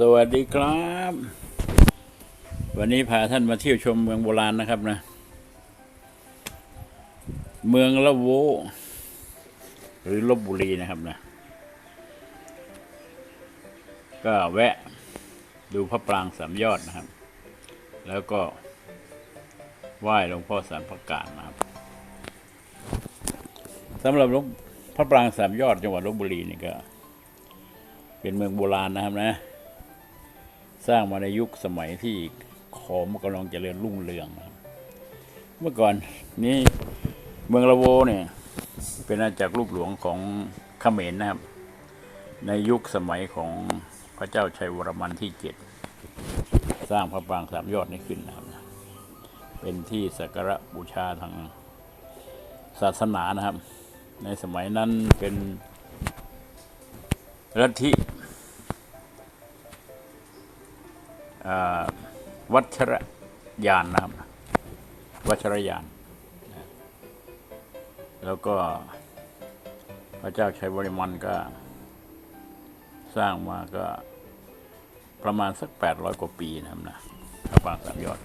สวัสดีครับ วันนี้พาท่านมาเที่ยวชมเมืองโบราณนะครับนะ เมืองละโว หรือลบบุรีนะครับนะ ก็แวะดูพระปรางสามยอดนะครับ แล้วก็ไหว้หลวงพ่อสารประกาศนะครับสำหรับหลวงพระปรางสามยอดจังหวัดลบบุรีนี่ก็ เป็นเมืองโบราณนะครับนะ สร้างมาในยุคสมัยที่ขอมกำลังเจริญรุ่งเรืองครับเมื่อก่อนนี่เมืองละโวเนี่ยเป็นอาณาจักรลูกหลวงของเขมรนะครับ ในยุคสมัยของพระเจ้าชัยวรมันที่เจ็ดสร้างพระปรางสามยอดนี้ขึ้นนะครับ เป็นที่สักการะบูชาทางศาสนานะครับ ในสมัยนั้นเป็นลัฐที่ วัชรยานนะครับ วัชรยาน แล้วก็พระเจ้าชัยวรมันก็ สร้างมาก็ประมาณสักแปดร้อยกว่าปีนะครับนะพระปรางสามยอด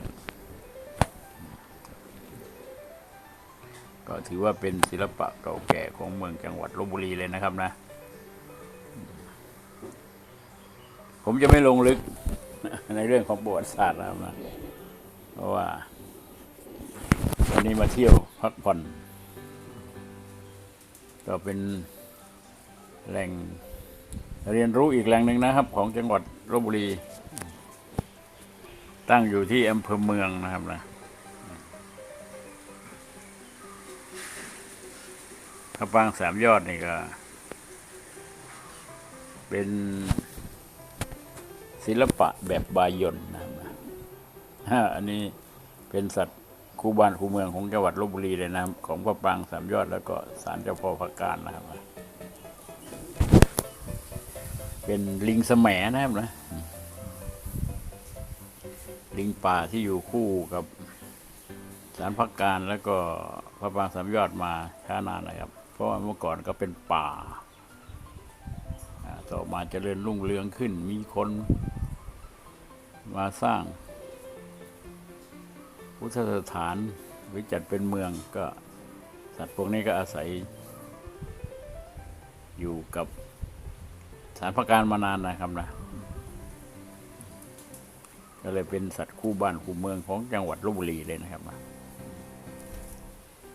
ก็ถือว่าเป็นศิลปะเก่าแก่ของเมืองจังหวัดลบบุรีเลยนะครับนะ ผมจะไม่ลงลึก ในเรื่องของประวัติศาสตร์นะครับนะเพราะว่า วันนี้มาเที่ยวพักผ่อน ก็เป็นแหล่งเรียนรู้อีกแหล่งหนึ่งนะครับ ของจังหวัดลบบุรี ตั้งอยู่ที่อำเภอเมืองนะครับนะพระปางสามยอดนี่ก็ เป็น ศิลปะแบบบายนนะครับนะฮะอันนี้เป็นสัตว์คู่บ้านคู่เมืองของจังหวัดลบบุรีเลยนะครับ ของพระปรางสามยอดแล้วก็ศาลเจ้าพ่อพระการนะครับ เป็นลิงแสมนะครับนะ ลิงป่าที่อยู่คู่กับศาลพักการแล้วก็พระปรางสามยอดมาช้านานนะครับ เพราะว่าเมื่อก่อนก็เป็นป่าอ่าต่อมาเจริญรุ่งเรืองขึ้นมีคน มาสร้าง พุทธสถานหรือจัดเป็นเมืองก็สัตว์พวกนี้ก็อาศัย อยู่กับสถานพักการมานานนะครับนะก็เลยเป็นสัตว์คู่บ้านคู่เมืองของจังหวัดลบบุรีเลยนะครับนะ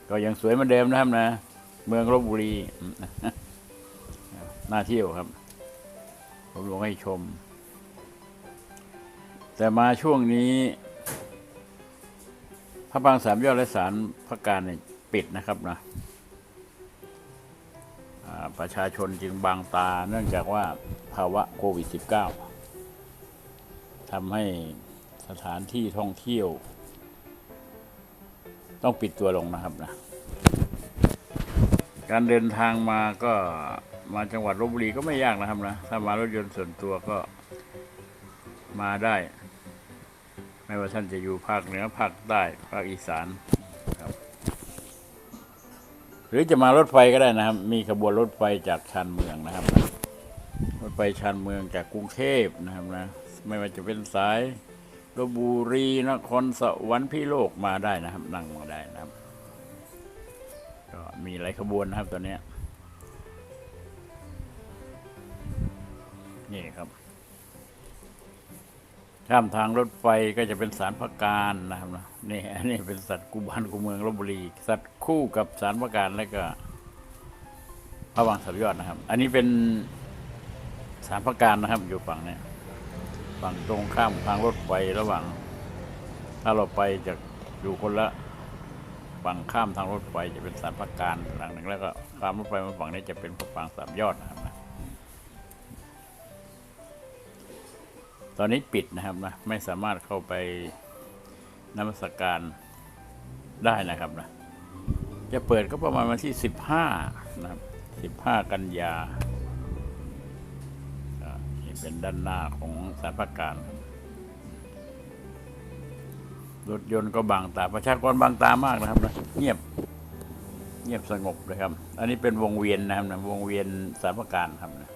ก็ยังสวยเหมือนเดิมนะครับนะ เมืองลบบุรีน่าเที่ยวครับ ผมลงให้ชม แต่มาช่วงนี้ พระปรางสามยอดและสารพระการเนี่ยปิดนะครับนะประชาชนจึงบางตาเนื่องจากว่าภาวะโควิด -19 ทำให้สถานที่ท่องเที่ยว ต้องปิดตัวลงนะครับนะ การเดินทางมาก็มาจังหวัดลบบุรีก็ไม่ยากนะครับนะ ถ้ามารถยนต์ส่วนตัวก็มาได้ ไม่ว่าท่านจะอยู่ภาคเหนือภาคใต้ภาคอีสานครับ หรือจะมารถไฟก็ได้นะครับ มีขบวนรถไฟจากชานเมืองนะครับ รถไฟชานเมืองจากกรุงเทพนะครับนะ ไม่ว่าจะเป็นสายลบบุรีนครสวรรค์พิโลกมาได้นะครับ นั่งมาได้นะครับ ก็มีหลายขบวนนะครับตอนเนี้ยนี่ครับ ข้ามทางรถไฟก็จะเป็นสารพักการนะครับนะนี่อันนี้เป็นสัตว์กูบ้านกูเมืองลบบุรี สัตว์คู่กับสารพักการแล้วก็พระวังสับยอดนะครับ อันนี้เป็นสารพักการนะครับ อยู่ฝั่งเนี้ยฝั่งตรงข้ามทางรถไฟระหว่าง ถ้าเราไปจากอยู่คนละฝั่งข้ามทางรถไฟจะเป็นสารพักการหลังหนึ่งแล้วก็ข้ามรถไฟมาฝั่งนี้จะเป็นพระปางสามยอดนะครับ ตอนนี้ปิดนะครับนะไม่สามารถเข้าไปนมัสการได้นะครับนะจะเปิดก็ประมาณวันที่สิบห้านะครับสิบห้ากันยาอ่านี่เป็นด้านหน้าของสารพักการรถยนต์ก็บางตา ประชากรบางตามากนะครับนะเงียบเงียบสงบเลยครับ อันนี้เป็นวงเวียนนะครับนะวงเวียนสารพักการครับนะ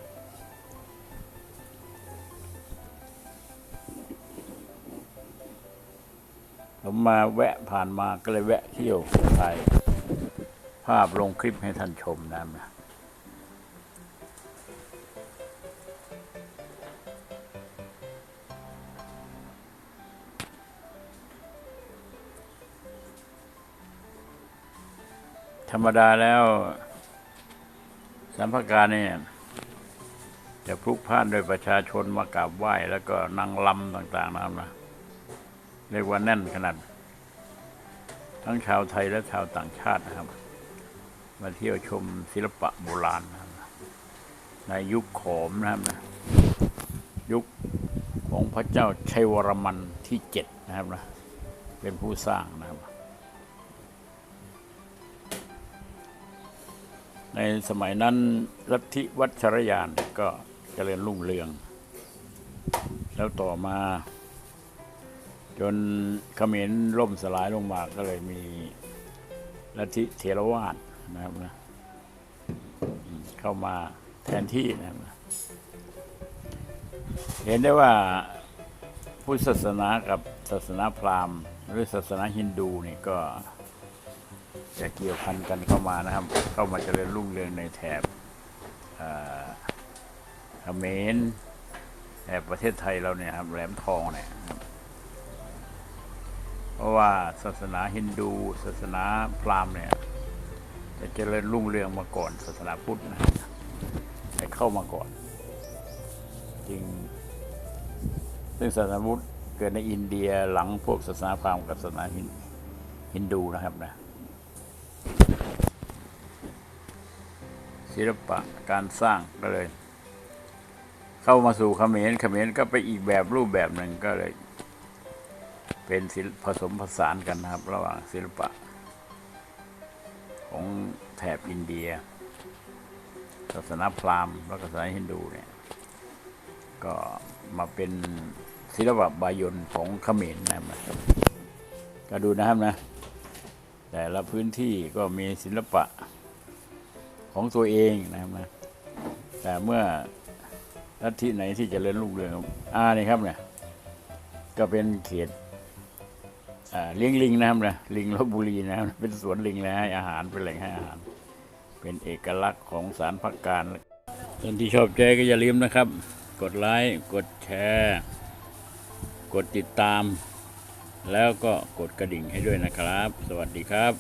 ผมมาแวะผ่านมาก็เลยแวะเที่ยวถ่ายภาพลงคลิปให้ท่านชมนะนะธรรมดาแล้วสัมภาการเนี่ยจะพลุกพล่านโดยประชาชนมากราบไหว้ แล้วก็นางลำต่าง ๆนะครับนะ เรียกว่าแน่นขนาด ทั้งชาวไทยและชาวต่างชาตินะครับ มาเที่ยวชมศิลปะโบราณนะครับในยุคขอมนะครับนะยุคของพระเจ้าชัยวรมันที่เจ็ดนะครับนะเป็นผู้สร้างนะครับ ในสมัยนั้นลัทธิวัชรยานก็เจริญรุ่งเรือง แล้วต่อมา จนเขมรล่มสลายลงมาก็เลยมีลัทธิเทรวาสนะครับนะเข้ามาแทนที่นะครับเห็นได้ว่าพุทธศาสนากับศาสนาพราหมณ์หรือศาสนาฮินดูนี่ก็จะเกี่ยวพันกันเข้ามานะครับ เข้ามาเจริญรุ่งเรืองในแถบเขมรแถบประเทศไทยเราเนี่ยครับแหลมทองเนี่ย รับเพราะว่าศาสนาฮินดู ศาสนาพราหมณ์เนี่ยจะเจริญรุ่งเรืองมาก่อนศาสนาพุทธนะครับให้เข้ามาก่อนจริงซึ่งศาสนาพุทธเกิดในอินเดียหลังพวกศาสนาพราหมณ์กับศาสนาฮินฮินดูนะครับนะศิลปะการสร้างก็เลย เข้ามาสู่เขมรเขมรก็ไปอีกแบบรูปแบบหนึ่งก็เลย เป็นศิลผสมผสานกันนะครับ ระหว่างศิลปะ ของแถบอินเดีย ศาสนาพราหมณ์แล้วก็ศาสนาฮินดูเนี่ย ก็มาเป็นศิลปะบายนของเขมรนะครับก็ดูนะครับนะ แต่ละพื้นที่ก็มีศิลปะของตัวเองนะครับนะ แต่เมื่อลัทธิไหนที่จเจริญรุ่งเรืองอ่านี่ครับเนี่ย ก็เป็นเขต เลี้ยงลิงนะครับนะลิงลบบุรีนะครับเป็นสวนลิงแล้วให้อาหารเป็นแหล่งให้อาหาร เป็นเอกลักษณ์ของสารพักการท่านที่ชอบใจก็อย่าลืมนะครับ กดไลค์กดแชร์ กดติดตาม แล้วก็กดกระดิ่งให้ด้วยนะครับ สวัสดีครับ